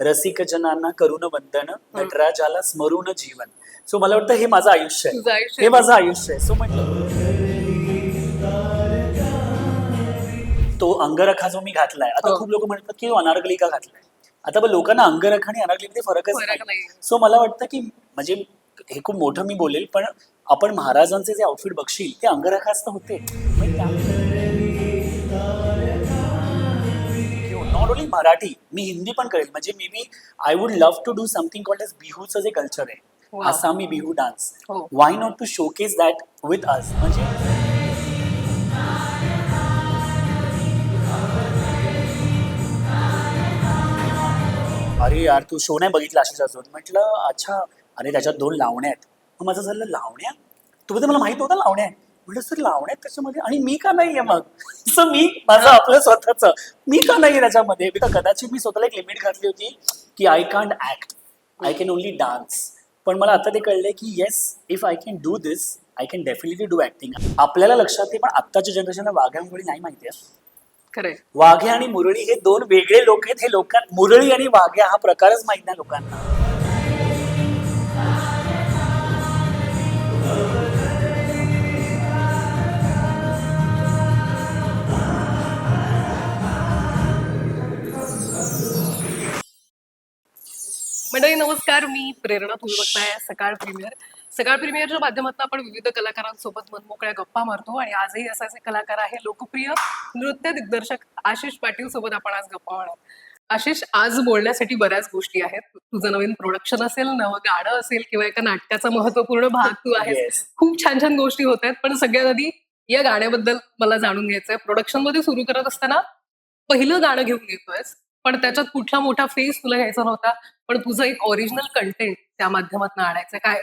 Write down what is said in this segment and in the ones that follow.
रसिक जनांना करुण वंदन नटराजाला स्मरून जीवन. सो मला वाटतं हे माझं आयुष्य तुझं आहे आयुष्य हे माझं आयुष्य आहे. सो म्हटलं तो अंगरखा जो मी घातलाय आता हो. खूप लोक म्हणतात की तो अनारकली का घातलाय. आता पण लोकांना अंगरखा आणि अनारकलीमध्ये फरकच फरक नाही नाही. सो मला वाटतं की म्हणजे हे खूप मोठं मी बोलेल पण आपण महाराजांचे जे आउटफिट बघशील ते अंगरखाच तर होते. नॉट ओनली मराठी मी हिंदी पण करेल. म्हणजे may be I would love to do something called as बिहूचं जे कल्चर आहे. Assamese Bihu dance. Why not to showcase that with us म्हणजे अरे यार तू शो नाही बघितला अशीच अजून म्हटलं अच्छा अरे त्याच्यात दोन लावण्या आहेत. मग माझं झालं लावण्या? तू बोलते मला माहीत होतं लावण्या म्हटलं सर लावण्या आहेत त्याच्यामध्ये आणि मी का नाहीये मग? असं मी माझं आपलं स्वतःच. मी का नाहीये त्याच्यामध्ये? बिकॉज कदाचित मी स्वतःला एक लिमिट घातली होती की I can't act I can only dance पण मला आता ते कळलंय की yes if I can do this I can definitely do acting आपल्याला लक्षात आहे पण आत्ताच्या जनरेशनला वाघ्यांमुळे नाही माहिती आहे. वाघे आणि मुरळी हे दोन वेगळे लोक आहेत. हे लोकां मुरळी आणि वाघ्या हा प्रकारच माहीत नाही लोकांना. नमस्कार मी प्रेरणा तुम्ही बघताय सकाळ प्रीमियर. सकाळ प्रीमियरच्या माध्यमातून आपण विविध कलाकारांसोबत मनमोकळ्या गप्पा मारतो आणि आजही असाचे कलाकार आहे लोकप्रिय नृत्य दिग्दर्शक आशिष पाटील सोबत आपण आज गप्पा मारणार आशिष आज बोलण्यासाठी बऱ्याच गोष्टी आहेत. तुझं नवीन प्रोडक्शन असेल नवं गाणं असेल किंवा एका नाटकाचा महत्त्वपूर्ण भाग तू आहेस. खूप छान छान गोष्टी होत आहेत. पण सगळ्यात आधी या गाण्याबद्दल मला जाणून घ्यायचंय. प्रोडक्शनमध्ये सुरू करत असताना पहिलं गाणं घेऊन येतोयस. पण त्याच्यात कुठला मोठा फेस तुला घ्यायचा नव्हता पण तुझं एक ओरिजिनल कंटेंट त्या माध्यमातून आणायचं काय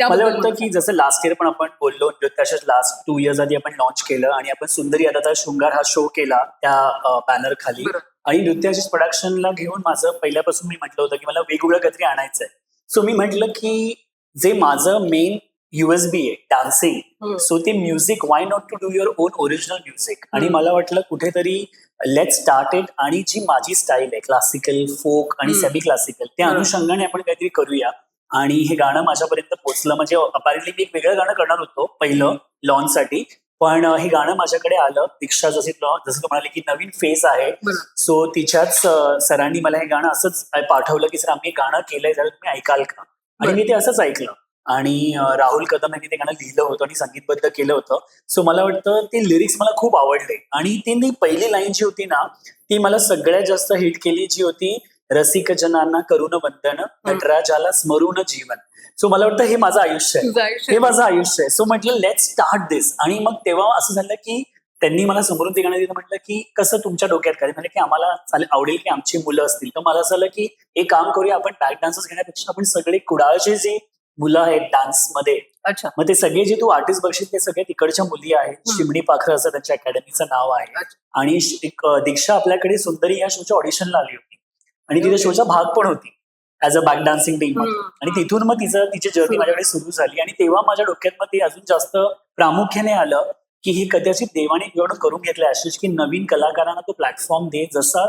मला वाटतं की जसं लास्ट इयर पण आपण बोललो तशाच लास्ट टू इयर्स आधी आपण लॉन्च केलं आणि आपण सुंदरी आता शृंगार हा शो केला त्या बॅनर खाली. आणि नृत्याच्या प्रोडक्शनला घेऊन माझं पहिल्यापासून मी म्हटलं होतं की मला वेगवेगळं काहीतरी आणायचंय सो मी म्हटलं की जे माझं मेन युएसबी आहे डान्सिंग. सो ते music why not to do your own original music आणि. मला वाटलं कुठेतरी लेट स्टार्ट इट आणि जी माझी स्टाईल आहे क्लासिकल फोक आणि. सेमी क्लासिकल त्या. अनुषंगाने आपण काहीतरी करूया आणि हे गाणं माझ्यापर्यंत पोहोचलं म्हणजे अपारेंटली मी एक वेगळं गाणं करणार होतो पहिलं लॉन्च साठी पण हे गाणं माझ्याकडे आलं दीक्षा जशी जसं तू म्हणाले की नवीन फेस आहे. सो तिच्याच सरांनी मला हे गाणं असंच पाठवलं की सर आम्ही गाणं केलंय जरा तुम्ही ऐकाल का आणि. मी ते असंच ऐकलं आणि राहुल कदम यांनी ते गाणं लिहिलं होतं आणि संगीतबद्ध केलं होतं. सो मला वाटतं ते लिरिक्स मला खूप आवडले. आणि ती पहिली लाईन जी होती ना ती मला सगळ्यात जास्त हिट केली जी होती रसिक जनांना करुण वंदन नटराजाला स्मरून जीवन. सो मला वाटतं हे माझं आयुष्य आहे. हे माझं आयुष्य आहे. सो म्हटलं लेट स्टार्ट दिस आणि मग तेव्हा असं झालं की त्यांनी मला समोरून ते गाणं दिलं म्हटलं की कसं तुमच्या डोक्यात काय म्हणजे की आम्हाला चालेल आवडेल की आमची मुलं असतील. तर मला असं झालं की एक काम करूया आपण बॅक डान्सर्स घेण्यापेक्षा आपण सगळे कुडाळचे जे मुलं आहेत डान्समध्ये अच्छा मग ते सगळे जे तू आर्टिस्ट बघशील ते सगळे तिकडच्या मुली आहेत. चिमणी पाखरं असं त्यांच्या अकॅडमीचं नाव आहे. आणि एक दीक्षा आपल्याकडे सुंदरी या शोच्या ऑडिशनला आली होती आणि तिथे. शोचा भाग पण होती as a back dancing team. आणि तिथून मग तिचं तिची जर्नी. माझ्याकडे सुरू झाली आणि तेव्हा माझ्या डोक्यात मग ते अजून जास्त प्रामुख्याने आलं की हे कदाचित देवाने एवढं करून घेतलं आशिष की नवीन कलाकारांना तो प्लॅटफॉर्म दे जसा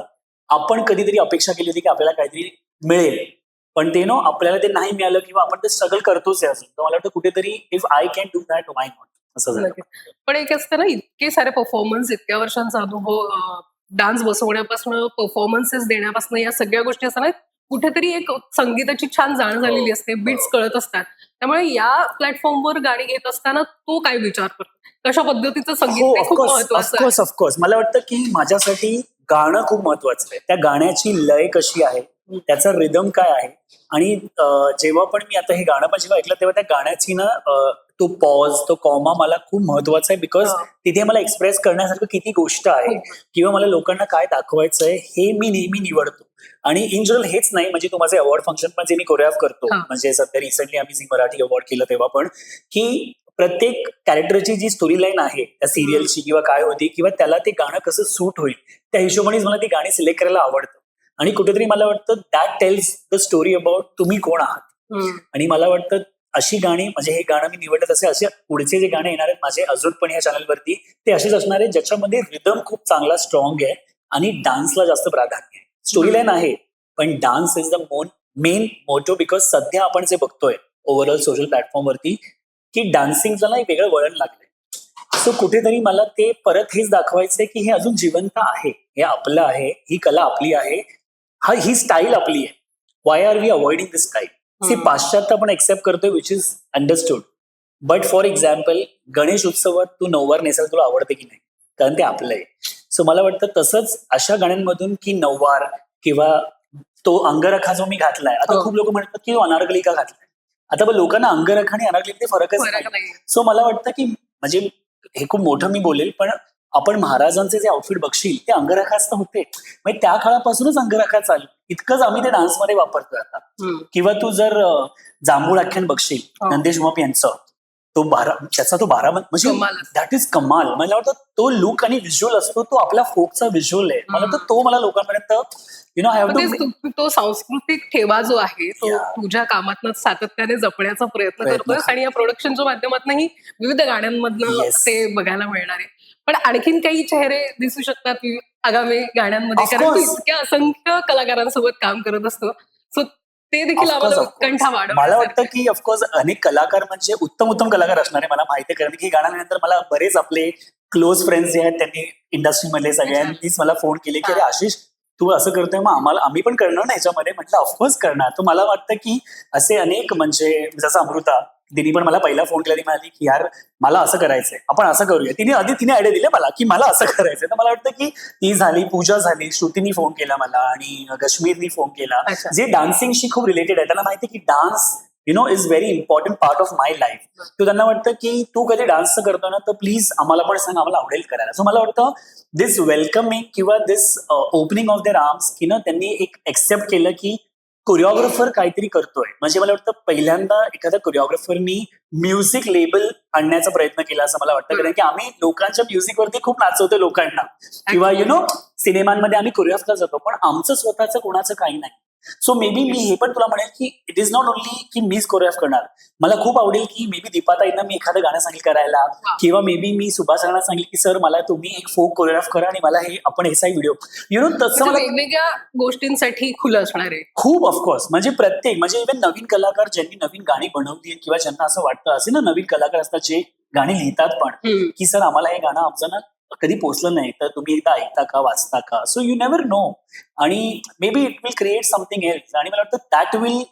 आपण कधीतरी अपेक्षा केली होती की आपल्याला काहीतरी मिळेल पण ते नो आपल्याला ते नाही मिळालं किंवा आपण ते स्ट्रगल करतोच आहे तर मला वाटतं कुठेतरी if I can do that why not असं झालं. पण एक असतं ना इतके सारे परफॉर्मन्स इतक्या वर्षांचा अनुभव डान्स बसवण्यापासून परफॉर्मन्सेस देण्यापासून या सगळ्या गोष्टी असताना कुठेतरी एक संगीताची छान जाण झालेली हो. असते बीट्स कळत असतात. त्यामुळे या प्लॅटफॉर्मवर गाणी घेत असताना तो काय विचार करतो? कशा पद्धतीचं संगीत हो ऑफकोर्स ऑफकोर्स मला वाटतं की माझ्यासाठी गाणं खूप महत्वाचं आहे. त्या गाण्याची लय कशी आहे त्याचा रिदम काय आहे आणि जेव्हा पण मी आता हे गाणं पण जेव्हा ऐकलं तेव्हा त्या गाण्याची ना तो पॉज तो कॉमा मला खूप महत्त्वाचा आहे बिकॉज. तिथे मला एक्सप्रेस करण्यासारखं किती गोष्ट आहे हो. किंवा मला लोकांना काय दाखवायचं आहे हे मी नेहमी निवडतो आणि इन जनरल हेच नाही म्हणजे तू माझे अवॉर्ड फंक्शन पण जे मी कोरिओग्राफ करतो. म्हणजे सध्या रिसेंटली आम्ही झी मराठी अवॉर्ड केलं तेव्हा पण की प्रत्येक कॅरेक्टरची जी स्टोरी लाईन आहे त्या सिरियलची किंवा काय होती किंवा त्याला ते गाणं कसं सूट होईल त्या हिशोबानेच मला ती गाणी सिलेक्ट करायला आवडतं आणि कुठेतरी मला वाटतं that tells the story about तुम्ही कोण आहात. आणि मला वाटतं अशी गाणी म्हणजे हे गाणं मी निवडलं तसे असे पुढचे जे गाणे येणार आहेत माझे अजून पण या चॅनलवरती ते असेच असणार आहेत ज्याच्यामध्ये रिदम खूप चांगला स्ट्रॉंग आहे आणि डान्सला जास्त प्राधान्य आहे. स्टोरी लाईन आहे पण डान्स इज द मोन मेन मोटो बिकॉज सध्या आपण जे बघतोय ओव्हरऑल सोशल प्लॅटफॉर्मवरती की डान्सिंगला एक वेगळं वळण लागलंय. सो कुठेतरी मला ते परत हेच दाखवायचंय की हे अजून जिवंत आहे हे आपलं आहे ही कला आपली आहे हा ही स्टाईल आपली आहे. Why are we avoiding this style. पाश्चात्य आपण एक्सेप्ट करतोय which is understood but for example Ganesh उत्सवात तू नऊवार नेसायला तुला आवडते की नाही? कारण ते आपलं आहे. सो मला वाटतं तसंच अशा गाण्यांमधून की नऊवार किंवा तो अंगरखा जो मी घातलाय आता हो. खूप लोक म्हणतात की अनारकली का घातलाय. आता बघ लोकांना अंगरखा आणि अनारकली फरकच फरक नाही. नाही. सो मला वाटतं की म्हणजे हे खूप मोठं मी बोलेल पण आपण महाराजांचे जे आउटफिट बघशील ते अंगरखाच तर होते म्हणजे त्या काळापासूनच अंगरखा चालू इतकंच आम्ही ते डान्समध्ये वापरतोय आता. किंवा तू जर जांभूळ आख्यान बघशील हो. नंदेश उमाप यांचं तो बारा त्याचा तो बारा म्हणजे. दॅट इज कमाल मला वाटतं तो लुक आणि व्हिज्युअल असतो तो आपल्या फोकचा व्हिज्युअल आहे मला वाटतं तो मला लोकांपर्यंत यु नो हॅव टू तू- सांस्कृतिक ठेवा जो आहे तो. तुझ्या कामातनं सातत्याने जपण्याचा प्रयत्न करतोय करतो. आणि या प्रोडक्शनच्या माध्यमातूनही विविध गाण्यांमधनं. ते बघायला मिळणार आहे पण आणखीन काही चेहरे दिसू शकतात वि- आगामी गाण्यांमध्ये. कारण. इतक्या असंख्य कलाकारांसोबत काम करत असतो. सो ते देखील आम्हाला मला वाटतं की ऑफकोर्स अनेक कलाकार म्हणजे उत्तम उत्तम कलाकार असणार आहे मला माहिती आहे. कारण की गाण्यानंतर मला बरेच आपले क्लोज फ्रेंड्स जे आहेत त्यांनी इंडस्ट्रीमधले सगळ्यांनीच मला फोन केले की अरे. आशिष तू असं करतोय मग आम्हाला आम्ही पण करणार ना ह्याच्यामध्ये म्हटलं ऑफकोर्स करणार. तर मला वाटतं की असे अनेक म्हणजे जसं अमृता तिने पण मला पहिला फोन केला. ती म्हणाली की यार मला असं करायचंय. आपण असं करूया. तिने आधी तिने आयडिया दिले मला की मला असं करायचंय. तर मला वाटतं की ती झाली पूजा झाली श्रुतीनी फोन केला मला आणि कश्मीरनी फोन केला. जे डान्सिंगशी खूप रिलेटेड आहे. त्यांना माहिती की dance you know is very important part of my life तो त्यांना वाटतं की तू कधी डान्स करतो ना तर प्लीज आम्हाला पण सांग आम्हाला आवडेल करायला. सो मला वाटतं दिस वेलकमिंग किंवा this opening of their arms की ना त्यांनी एक एक्सेप्ट केलं की कोरिओग्राफर काहीतरी करतोय. म्हणजे मला वाटतं पहिल्यांदा एखाद्या कोरिओग्राफरनी म्युझिक लेबल आणण्याचा प्रयत्न केला असं मला वाटतं. कारण की आम्ही लोकांच्या म्युझिकवरती खूप नाचवतो लोकांना. किंवा यु नो सिनेमांमध्ये आम्ही कोरिओग्राफला जातो. पण आमचं स्वतःचं कोणाचं काही नाही. सो मे बी मी हे पण तुला म्हणेल की इट इज नॉट ओनली की मीच कोरिओग्राफ करणार. मला खूप आवडेल की मे बी दीपाताईंना मी एखादं गाणं सांगेल करायला. किंवा मे बी मी सुभाषांना सांगेल की सर मला तुम्ही एक फोक कोरिओग्राफ करा आणि मला हे आपण हे व्हिडिओ यु नो तसं मला वेगवेगळ्या गोष्टींसाठी खुलं असणार आहे. खूप ऑफकोर्स म्हणजे प्रत्येक म्हणजे इव्हन नवीन कलाकार ज्यांनी नवीन गाणी बनवली आहेत किंवा ज्यांना असं वाटतं असे ना नवीन कलाकार असतात जे गाणी लिहितात पण. की सर आम्हाला हे गाणं आमचं ना कधी पोचलं नाही तर तुम्ही एकदा ऐकता का वाचता का? सो यू नेव्हर नो आणि maybe it will create something else आणि मला वाटतं दॅट विल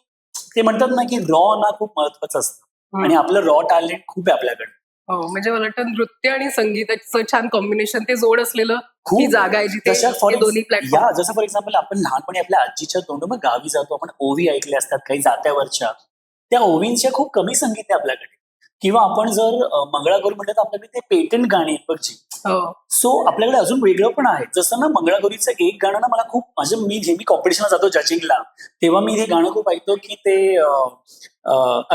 ते म्हणतात ना की रॉ ना खूप महत्वाचं असतं. आणि आपलं रॉ टॅलेंट खूप आहे आपल्याकडे. हो म्हणजे मला वाटतं नृत्य आणि संगीताचं छान कॉम्बिनेशन ते जोड असलेलं खूप. जागा आहे जिथे दोन्ही प्लॅटफॉर्म या जसं फॉर एक्झाम्पल आपण लहानपणी आपल्या आजीच्या तोंडून मग गावी जातो आपण ओवी ऐकले असतात काही जात्यावरच्या. त्या ओवींच्या खूप कमी संगीत आहे आपल्याकडे. किंवा आपण जर मंगळागौर म्हटलं तर आपल्याकडे ते पेटंट गाणी आहेत बघ जी. हो. सो आपल्याकडे अजून वेगळं पण आहे. जसं ना मंगळागौरीचं एक गाणं ना मला खूप म्हणजे मी जे मी कॉम्पिटिशनला जातो जजिंगला तेव्हा मी हे गाणं खूप ऐकतो की ते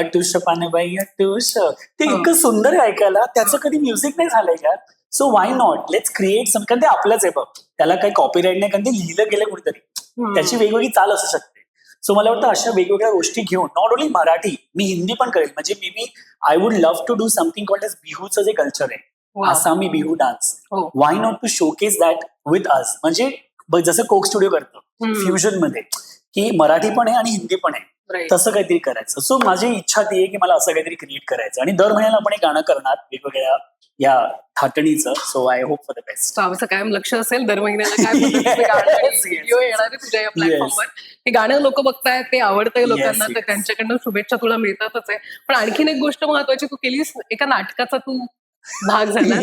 अटुष पानबाई अटुष ते हो. इतकं सुंदर ऐकायला. त्याचं कधी म्युझिक नाही झालंय का? So why not let's create some कारण ते आपलंच आहे बघ. त्याला काही कॉपीराईट नाही कारण ते लिहिलं गेलं हम्म. त्याची वेगवेगळी चाल असू शकते. सो मला वाटतं अशा वेगवेगळ्या गोष्टी घेऊन नॉट ओनली मराठी मी हिंदी पण करेल म्हणजे maybe I would love to do something called as बिहूचं जे कल्चर आहे. आसामी Bihu dance. Why not to showcase that with us म्हणजे जसं कोक स्टुडिओ करतो. फ्युजनमध्ये की मराठी पण आहे आणि हिंदी पण आहे. तसं काहीतरी करायचं. सो माझी इच्छा ती आहे की मला असं काहीतरी क्रिएट करायचं. आणि दर महिन्याला आपण एक गाणं करणार वेगवेगळ्या या थाटणीचं. So I hope for the best आमचं कायम लक्ष असेल दर महिन्याला काय. व्हिडिओ येणार आहे तुझ्या या प्लॅटफॉर्मवर हे गाणं लोक बघतायत ते आवडतंय लोकांना तर. त्यांच्याकडनं शुभेच्छा तुला मिळतातच आहे. पण आणखीन एक गोष्ट महत्वाची तू केलीस एका नाटकाचा तू भाग झाला.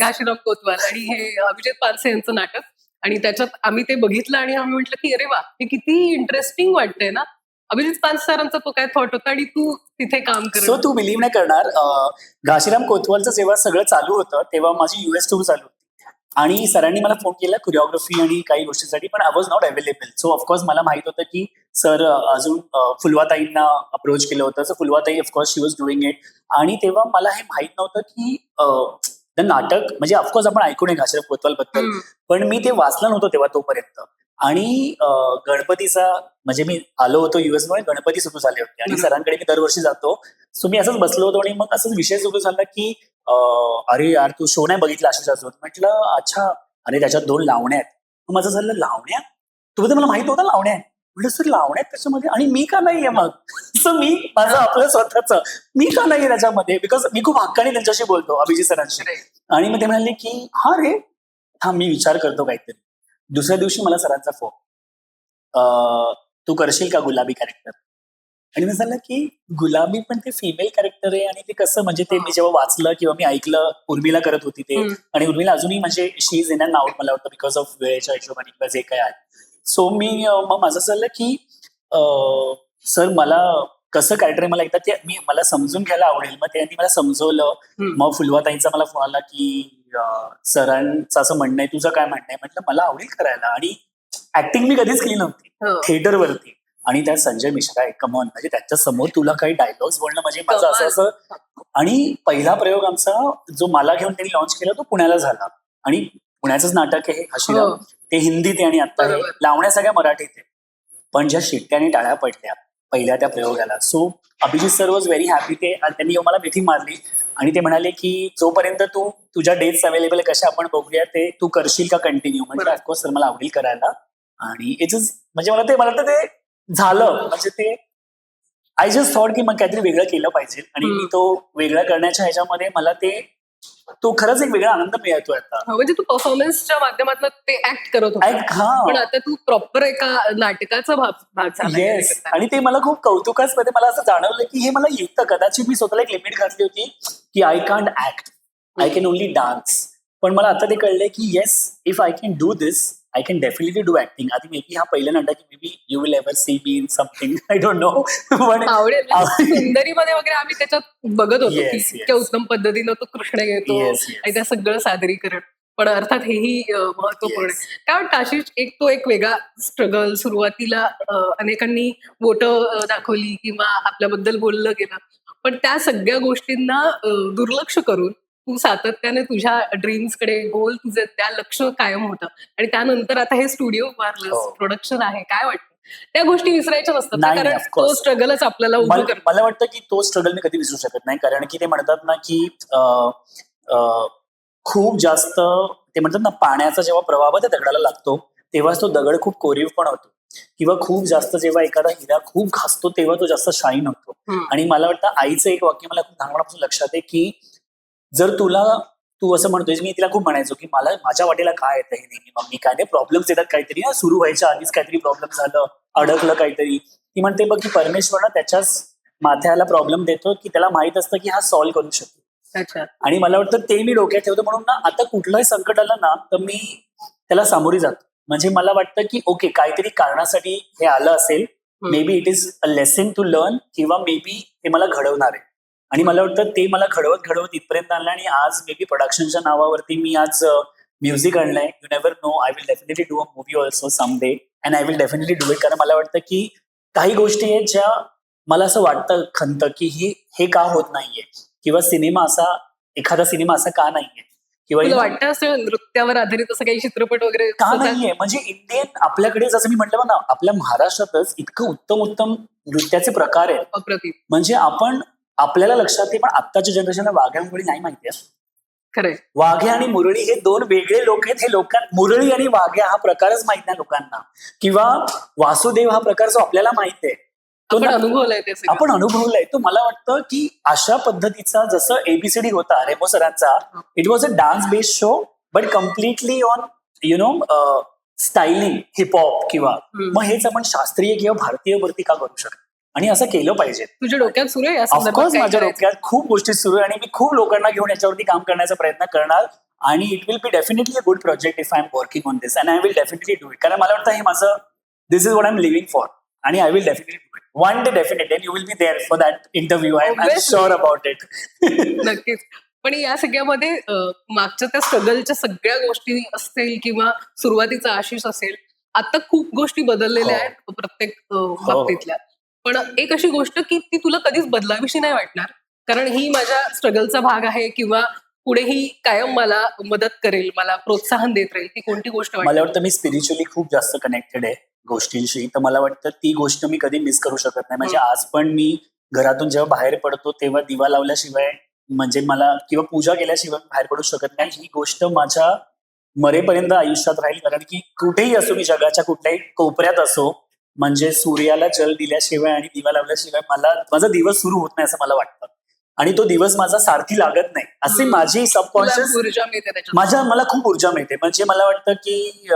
घाशीराम कोतवाल आणि हे अभिजित पानसे यांचं नाटक. आणि त्याच्यात आम्ही ते बघितलं आणि आम्ही म्हटलं की अरे वा हे किती इंटरेस्टिंग वाटतंय ना. अभिजित पानसे सरांचा तो काय थॉट होता आणि तू तिथे काम सो कर तू बिलीव्ह नाही करणार. घाशीराम कोतवालचं जेव्हा सगळं चालू होतं तेव्हा माझी युएस टूर चालू होती. आणि सरांनी मला फोन केला कोरिओग्राफी आणि काही गोष्टीसाठी पण I was not available so of course मला माहीत होतं की सर अजून फुलवाताईंना अप्रोच केलं होतं. So फुलवाताई of course she was doing it आणि तेव्हा मला हे माहीत नव्हतं की नाटक म्हणजे ऑफकोर्स आपण ऐकून आहे घाशीराम कोतवाल बद्दल पण मी ते वाचलं नव्हतं तेव्हा तोपर्यंत. आणि गणपतीचा म्हणजे मी आलो होतो युएसमध्ये गणपती सुरू झाले होते. आणि. सरांकडे मी दरवर्षी जातो. सो मी असंच बसलो होतो आणि मग असंच विषय सुरू झाला की अरे यार तू शो नाही बघितला आशिष अजून म्हटलं अच्छा अरे त्याच्यात दोन लावण्या आहेत. मग माझं झालं लावण्या? तुला तर मला माहीत होतं लावण्या म्हटलं सर लावण्यात त्याच्यामध्ये आणि मी का नाहीये मग? असं मी माझं आपलं स्वतःच. मी का नाहीये त्याच्यामध्ये? बिकॉज मी खूप हक्काने त्यांच्याशी बोलतो अभिजित सरांशी. आणि मग ते म्हणाले की हा रे हा मी विचार करतो काहीतरी. दुसऱ्या दिवशी मला सरांचा फोन. तू करशील का गुलाबी कॅरेक्टर आणि मी सांगितलं की गुलाबी पण ते फिमेल कॅरेक्टर आहे आणि ते कसं म्हणजे ते मी जेव्हा वाचलं किंवा मी ऐकलं उर्मिला करत होती ते. आणि उर्मिला अजूनही म्हणजे she is in and out मला वाटतं बिकॉज ऑफ वेळेच्या हिशोबाने किंवा जे काय आहे. सो मी मग माझं झालं की सर मला कसं कॅरेक्टर मला एकदा ते मी मला समजून घ्यायला आवडेल. मग त्यांनी मला समजवलं. मग फुलवाताईंचा मला फोन आला की सरांचं असं म्हणणं आहे तुझं काय म्हणणं आहे? म्हटलं मला आवडेल करायला. आणि ऍक्टिंग मी कधीच केली नव्हती. हो. थिएटरवरती. आणि त्यात संजय मिश्रा आहे कमॉन म्हणजे त्याच्यासमोर तुला काही डायलॉग्स बोलणं म्हणजे माझं असं असं. आणि पहिला प्रयोग आमचा जो मला घेऊन त्यांनी लॉन्च केला तो पुण्याला झाला. आणि पुण्याचंच नाटक आहे हे हशिरा हो. ते हिंदीत आहे आणि आता. लावण्या सगळ्या मराठीत आहे. पण ज्या शिट्ट्याने टाळ्या पडल्या पहिल्या त्या प्रयोगाला. So Abhijit sir was very happy ते आणि त्यांनी मला मिठी मारली. आणि ते म्हणाले की जोपर्यंत तू तुझ्या डेट्स अवेलेबल कशा आपण बघूया ते तू करशील का कंटिन्यू म्हणजे. ऑफकोर्स सर मला आवडेल करायला. आणि इट इज म्हणजे मला ते मला वाटतं ते झालं. म्हणजे ते आय जस्ट थॉट की मग काहीतरी वेगळं केलं पाहिजे. आणि. मी तो वेगळं करण्याच्या ह्याच्यामध्ये मला ते तो खरंच एक वेगळा आनंद मिळतोय आता. म्हणजे तू परफॉर्मन्सच्या माध्यमातून ते ऍक्ट करत होता. हा. पण आता तू प्रॉपर एका नाटकाचा भाग झाला येस आणि ते मला खूप कौतुकास्पदे मला असं जाणवलं की हे मला येतं कदाचित मी स्वतःला एक लिमिट घातली होती की I can't act I can only dance पण मला आता ते कळलंय की yes if I can do this I can definitely do acting आधी मे बी हा पहिलं नाटक maybe you will ever see me in something I don't know पण आवडेल. सुंदरीमध्ये वगैरे आम्ही त्याच्यात बघत होतो की. इतक्या उत्तम पद्धतीनं तो कृष्ण घेतो. आणि त्या सगळं सादरीकरण. पण अर्थात हेही महत्त्वपूर्ण काय वाटतं आशिष? एक तो एक वेगळा स्ट्रगल सुरुवातीला अनेकांनी बोट दाखवली किंवा आपल्याबद्दल बोललं गेलं. पण त्या सगळ्या गोष्टींना दुर्लक्ष करून तू सातत्याने तुझ्या ड्रीम्सकडे गोल तुझे त्या लक्ष कायम होतं आणि त्यानंतर आता हे स्टुडिओ मारलं हो. प्रोडक्शन आहे काय वाटतं त्या गोष्टी विसरायच्या नसतात कारण. तो स्ट्रगलच आपल्याला उभं मला करतो मला वाटतं की तो स्ट्रगल मी कधी विसरू शकत नाही कारण की ते म्हणतात ना की खूप जास्त ते म्हणतात ना पाण्याचा जेव्हा प्रवाह त्या दगडाला लागतो तेव्हाच तो दगड खूप कोरीव पण होतो किंवा खूप जास्त जेव्हा एखादा हिरा खूप घासतो तेव्हा तो जास्त शाईन होतो. आणि मला वाटतं आईचं एक वाक्य मला खूप लहानपणापासून लक्षात आहे की जर तुला तू असं म्हणतोय मी तिला खूप म्हणायचो की मला माझ्या वाटेला काय येतं हे नेहमी? मग मी काय नाही प्रॉब्लेम्स येतात काहीतरी ना सुरू व्हायच्या आधीच काहीतरी प्रॉब्लेम झालं अडकलं काहीतरी. ती म्हणते बघ की परमेश्वर ना त्याच्याच माथ्याला प्रॉब्लेम देतो की त्याला माहीत असतं की हा सॉल्व्ह करू शकतो. अच्छा. आणि मला वाटतं ते मी डोक्यात ठेवतो म्हणून ना आता कुठलंही संकट आलं ना तर मी त्याला सामोरी जातो. म्हणजे मला वाटतं की ओके काहीतरी कारणासाठी हे आलं असेल. Maybe it is a lesson to learn किंवा मे बी ते मला घडवणार आहे. आणि मला वाटतं ते मला घडवत घडवत इथपर्यंत आणलं आणि आज मे बी प्रोडक्शनच्या नावावरती मी आज म्युझिक आणलंय. You never know I will definitely do a movie also some day and I will definitely do it कारण मला वाटतं की काही गोष्टी आहेत ज्या मला असं वाटतं खंत की ही हे का होत नाहीये. किंवा सिनेमा असा एखादा सिनेमा असा का नाहीये. किंवा वाटतं असं नृत्यावर आधारित असं काही चित्रपट वगैरे का नाहीये? म्हणजे इंडियन आपल्याकडे जसं मी म्हटलं ना आपल्या महाराष्ट्रातच इतकं उत्तम उत्तम नृत्याचे प्रकार आहेत. म्हणजे आपण आपल्याला लक्षात आहे पण आत्ताच्या जनरेशनला वाघ्या मुरळी नाही माहिती खरंय. वाघे आणि मुरळी हे दोन वेगळे लोक आहेत. हे लोकां मुरळी आणि वाघ्या हा प्रकारच माहीत नाही लोकांना. किंवा वासुदेव हा प्रकार जो आपल्याला माहीत आहे तो अनुभवलंय. आपण अनुभवलंय. तो मला वाटतं की अशा पद्धतीचा जसं एबीसीडी होता रेमो सरांचा it was a dance based show but completely on you know styling hip hop किंवा. मग हेच आपण शास्त्रीय किंवा भारतीय वरती का करू शकतो? आणि असं केलं पाहिजे. तुझ्या डोक्यात सुरू आहे ऑफकोर्स माझ्या? डोक्यात खूप गोष्टी सुरू आहे आणि मी खूप लोकांना घेऊन याच्यावरती काम करण्याचा प्रयत्न करणार आणि it will be definitely a good project if I am working on this and I will definitely do it कारण मला वाटतं हे माझं this is what I am living for आणि I will definitely do it one day definitely you will be there for that interview I am. Sure about it नक्कीच. पण या सगळ्यामध्ये मागच्या त्या स्ट्रगलच्या सगळ्या गोष्टी असतील किंवा सुरुवातीचा आशिष असेल आता खूप गोष्टी बदललेल्या हो. आहेत प्रत्येक अं, बाबतीतल्या. पण एक अशी गोष्ट की ती तुला कधीच बदलावीशी नाही वाटणार. कारण ही माझ्या स्ट्रगलचा भाग आहे किंवा पुढे ही कायम मला मदत करेल मला प्रोत्साहन देत राहील ती कोणती गोष्ट मला वाटतं मी स्पिरिच्युअली खूप जास्त कनेक्टेड आहे गोष्टींशी. तर मला वाटतं ती गोष्ट मी कधी मिस करू शकत नाही. म्हणजे आज पण मी घरातून जेव्हा बाहेर पडतो तेव्हा दिवा लावल्याशिवाय म्हणजे मला किंवा पूजा केल्याशिवाय बाहेर पडू शकत नाही. ही गोष्ट माझ्या मरेपर्यंत आयुष्यात राहील. कारण की कुठेही असो मी जगाच्या कुठल्याही कोपऱ्यात असो म्हणजे सूर्याला जल दिल्याशिवाय आणि दिवा लावल्याशिवाय मला माझा दिवस सुरू होत नाही असं मला वाटतं. आणि तो दिवस माझा सारखी लागत नाही. असे. माझी सबकॉन्शियस ऊर्जा मिळते माझ्या मला खूप ऊर्जा मिळते. म्हणजे मला वाटतं की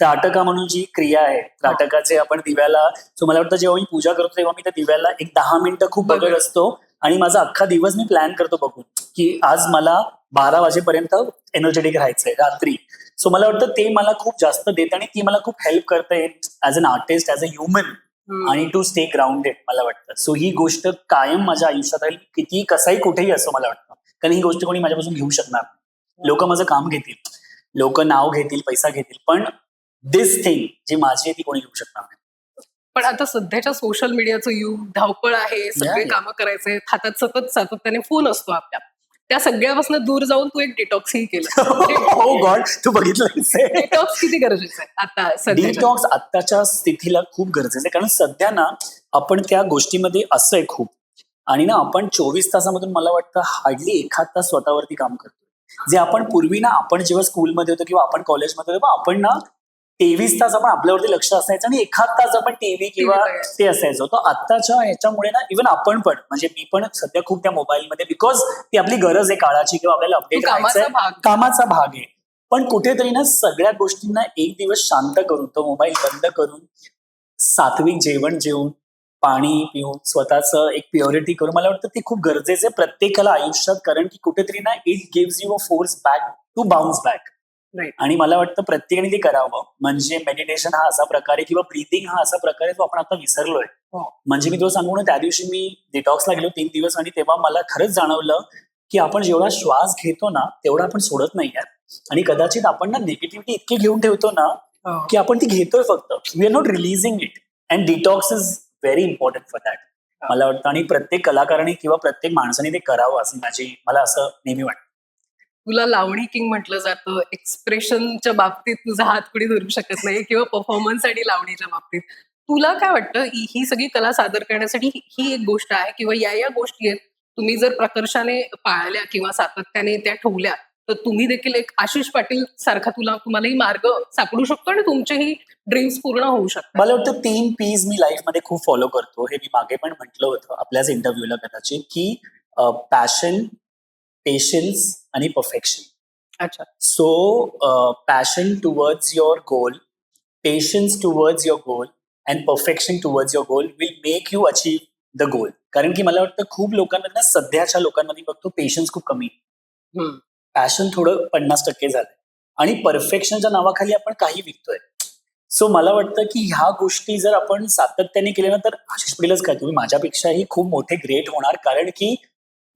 त्राटका म्हणून जी क्रिया आहे त्राटकाचे आपण दिव्याला सो मला वाटतं जेव्हा मी पूजा करतो तेव्हा मी त्या दिव्याला एक दहा मिनिटं खूप बघत. असतो आणि माझा अख्खा दिवस मी प्लॅन करतो बघून की आज मला बारा वाजेपर्यंत एनर्जेटिक राहायचंय रात्री. सो मला वाटतं ते मला खूप जास्त देत आणि ती मला खूप हेल्प करते as an artist as a human. आणि टू स्टे ग्राउंडेड मला वाटतं. सो ही गोष्ट कायम माझ्या आयुष्यात राहील किती कसाही कुठेही असो मला वाटतं. कारण ही गोष्ट कोणी माझ्यापासून घेऊ शकणार लोक माझं काम घेतील. लोक नाव घेतील पैसा घेतील पण दिस थिंग जी माझी आहे ती कोणी घेऊ शकणार नाही. पण आता सध्याच्या सोशल मीडियाचं युग धावपळ आहे सगळे. कामं करायचे हातात सतत सातत्याने फोन असतो आपल्या. त्या सगळ्यापासून दूर जाऊन तू एक डिटॉक्स ही केलं. हो गॉड तू बघितलं डिटॉक्स किती गरजेचं आहे? आता सध्या डिटॉक्स आत्ताच्या स्थितीला खूप गरजेचं आहे. कारण सध्या ना आपण त्या गोष्टीमध्ये असं आहे खूप. आणि ना आपण चोवीस तासामधून मला वाटतं हार्डली एखाद तास स्वतःवरती काम करतो जे आपण पूर्वी ना आपण जेव्हा स्कूलमध्ये होतो किंवा आपण कॉलेजमध्ये होतो आपण ना तेवीस तास आपण आपल्यावरती लक्ष असायचं आणि एखाद तास आपण टीव्ही किंवा. ते असायचो तर आत्ताच्या ह्याच्यामुळे ना इव्हन आपण पण म्हणजे मी पण सध्या खूप त्या मोबाईलमध्ये बिकॉज ती आपली गरज आहे काळाची किंवा आपल्याला अपडेट कामाचा भाग कामाचा भाग आहे पण कुठेतरी ना सगळ्या गोष्टींना एक दिवस शांत करून तो मोबाईल बंद करून सात्विक जेवण जेवून पाणी पिऊन स्वतःचं एक प्युरिटी करून मला वाटतं ते खूप गरजेचं आहे प्रत्येकाला आयुष्यात कारण की कुठेतरी ना it gives you a force back to bounce back. आणि मला वाटतं प्रत्येकाने ते करावं. म्हणजे मेडिटेशन हा असा प्रकार आहे किंवा ब्रीथिंग हा असा प्रकार आहे तो आपण आता विसरलोय. हो. म्हणजे मी तुला सांगू ना त्या दिवशी मी डिटॉक्सला गेलो तीन दिवस आणि तेव्हा मला खरंच जाणवलं की आपण जेवढा श्वास घेतो ना तेवढा आपण सोडत नाही आणि कदाचित आपण ना निगेटिव्हिटी इतकी घेऊन ठेवतो ना हो. की आपण ती घेतोय फक्त. We are not releasing it and detox is very important for that मला वाटतं. आणि प्रत्येक कलाकाराने किंवा प्रत्येक माणसाने ते करावं असं माझी मला असं नेहमी वाटतं. तुला लावणी किंग म्हटलं जातं. एक्सप्रेशनच्या बाबतीत तुझा हात कुणी धरू शकत नाही किंवा परफॉर्मन्स आणि लावणीच्या बाबतीत. तुला काय वाटतं? ही सगळी कला सादर करण्यासाठी ही- ही एक गोष्ट आहे किंवा या या गोष्टी आहेत. तुम्ही जर प्रकर्षाने पाळल्या किंवा सातत्याने त्या ठेवल्या तर तुम्ही देखील एक आशिष पाटील सारखा तुला तुम्हालाही मार्ग सापडू शकतो आणि तुमचेही ड्रीम्स पूर्ण होऊ शकतात. मला वाटतं तीन पीज मी लाईफमध्ये खूप फॉलो करतो. हे मी मागे पण म्हटलं होतं आपल्याच इंटरव्ह्यूला कदाचित की पॅशन पेशन्स आणि परफेक्शन अच्छा. So passion towards your goal patience towards your goal and perfection towards your goal will make you achieve the goal कारण की मला वाटतं खूप लोकांमध्ये ना सध्याच्या लोकांमध्ये बघतो पेशन्स खूप कमी. पॅशन थोडं पन्नास टक्के झालंय. आणि परफेक्शनच्या नावाखाली आपण काही विकतोय. सो मला वाटतं की ह्या गोष्टी जर आपण सातत्याने केल्या ना तर आशिष पटेलच काय तुम्ही माझ्यापेक्षाही खूप मोठे ग्रेट होणार. कारण की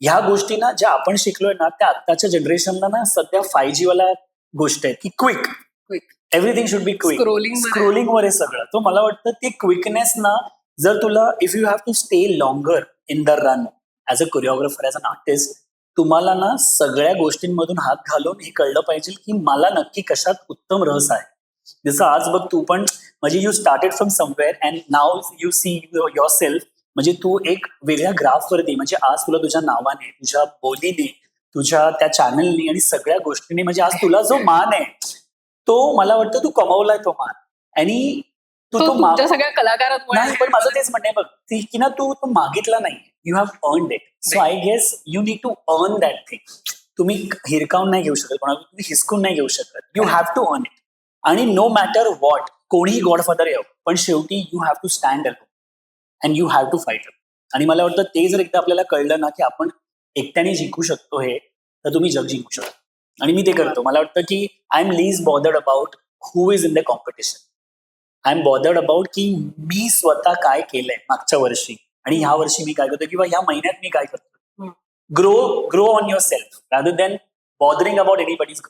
ह्या गोष्टी ना ज्या आपण शिकलोय ना त्या आत्ताच्या जनरेशनला ना सध्या फाय जी वाला गोष्ट आहे की quick Quick. Everything should be क्विकमध्ये. Scrolling वर आहे सगळं तो मला वाटतं ते क्विकनेस ना जर तुला if you have to stay longer in the run as a choreographer as an artist तुम्हाला ना सगळ्या गोष्टींमधून हात घालून हे कळलं पाहिजे की मला नक्की कशात उत्तम रस आहे जसं आज बघ तू पण म्हणजे you started from somewhere and now you see yourself म्हणजे तू एक वेगळ्या ग्राफवरती म्हणजे आज तुला तुझ्या नावाने तुझ्या बोलीने तुझ्या त्या चॅनलने आणि सगळ्या गोष्टींनी म्हणजे आज तुला जो मान आहे तो मला वाटतं तू कमावलाय तो मान. आणि तू तो तो सगळ्या कलाकारांमुळे. नाही पण माझं तेच म्हणणं आहे बघ की ना तू तो मागितला नाही you have earn it so I guess you need to earn that thing तुम्ही हिरकावून नाही घेऊ शकत कोणाला तुम्ही हिसकून नाही घेऊ शकत. You have to earn it आणि नो मॅटर वॉट कोणीही गॉडफादर यावं पण शेवटी you have to stand alone and you have to fight आणि मला वाटतं ते जर एकदा आपल्याला कळलं ना की आपण एकट्याने जिंकू शकतो हे तर तुम्ही जग जिंकू शकतो. आणि मी ते करतो. मला वाटतं की I am least bothered about who is in the competition I am bothered about की मी स्वतः काय केलंय मागच्या वर्षी. आणि ह्या वर्षी मी काय करतो किंवा ह्या महिन्यात मी काय करतो. Grow grow on yourself rather than bothering about anybody's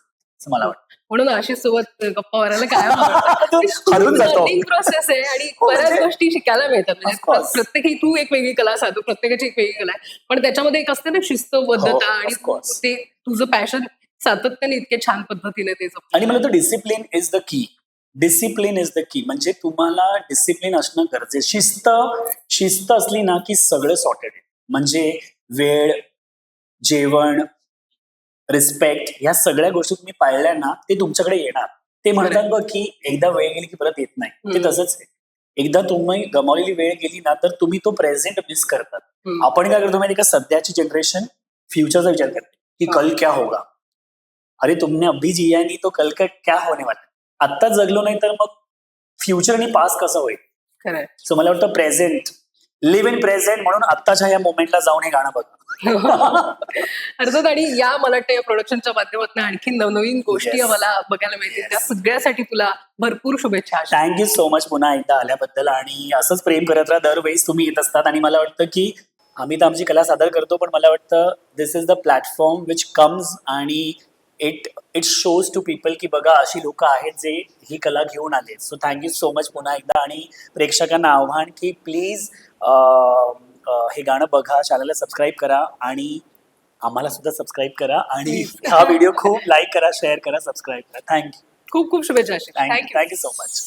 असं मला वाटतं. म्हणून आशिष सोबत गप्पा मारायला काय जातो. प्रोसेस आहे आणि हो, बऱ्याच म्हणजे- गोष्टी शिकायला मिळतात. म्हणजे. प्रत्येकी तू एक वेगळी कला साधू प्रत्येकाची एक वेगळी कला आहे. पण त्याच्यामध्ये एक असते ना शिस्तबद्धता हो, आणि. ते तुझं पॅशन सातत्याने इतके छान पद्धतीने ते. आणि मला तो discipline is the key discipline is the key म्हणजे तुम्हाला डिसिप्लिन असणं गरजेचं. शिस्त शिस्त असली ना की सगळं सॉर्टेड म्हणजे वेळ जेवण रिस्पेक्ट ह्या सगळ्या गोष्टी तुम्ही पाळल्या ना ते तुमच्याकडे येणार. ते म्हणतात बघ की एकदा वेळ गेली की परत येत नाही. ते. तसंच आहे. एकदा तुम्ही गमावलेली वेळ गेली ना तर तुम्ही तो प्रेझेंट मिस करतात. आपण काय करतो माहिती का? सध्याची जनरेशन फ्युचरचा विचार करते की कल क्या होगा? अरे तुमने अभी जिया नहीं तो कल का क्या होने वाला है? आत्ता जगलो नाही तर मग फ्युचर आणि पास्ट कसं होईल? सो मला वाटतं प्रेझेंट लिव्ह इन प्रेझेंट म्हणून आत्ताच्या या मोमेंटला जाऊन हे गाणं बघा. अर्थात आणि या मला वाटतं या प्रोडक्शनच्या माध्यमातून आणखी नवनवीन गोष्टी. आम्हाला बघायला मिळतील. त्या सगळ्यासाठी तुला भरपूर शुभेच्छा. थँक्यू सो मच पुन्हा एकदा आल्याबद्दल. आणि असंच प्रेम करत राहा. दरवेळेस तुम्ही येत असतात आणि मला वाटतं की आम्ही तर आमची कला सादर करतो पण मला वाटतं this is the platform which comes आणि it it shows to people की बघा अशी लोक आहेत जे ही कला घेऊन आले सो थँक्यू सो मच पुन्हा एकदा. आणि प्रेक्षकांना आव्हान की प्लीज हे गाणं बघा चॅनलला सबस्क्राईब करा आणि आम्हाला सुद्धा सबस्क्राईब करा आणि हा व्हिडिओ खूप लाईक करा शेअर करा सबस्क्राईब करा. थँक्यू खूप खूप शुभेच्छा थँक्यू थँक्यू सो मच